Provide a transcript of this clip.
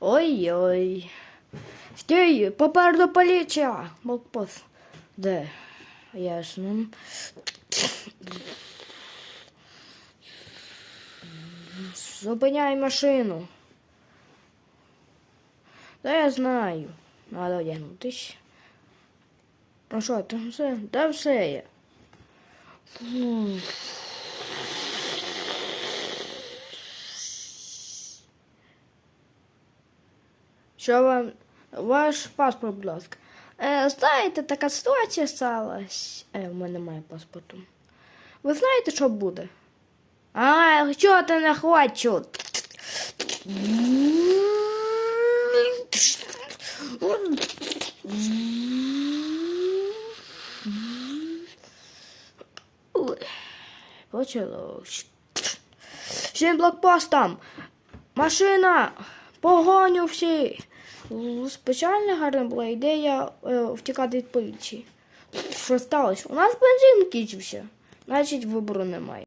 Ой-ой. Стій, попереду поліція. Блокпост. Де? Ясно. Зупиняй машину. Да я знаю. Надо одягнутись. Ну що, там все? Да все є. Фу. Що вам ваш паспорт, будь ласка. Е, знаєте, така ситуація сталася. Е, у мене немає паспорту. Ви знаєте, що буде? А, що ти не хочу? Почалось. Всім блокпостам. Машина! Погоню всі! Спеціально гарна була ідея е, втікати від поліції. Що сталося? У нас бензин кінчився. Значить, вибору немає.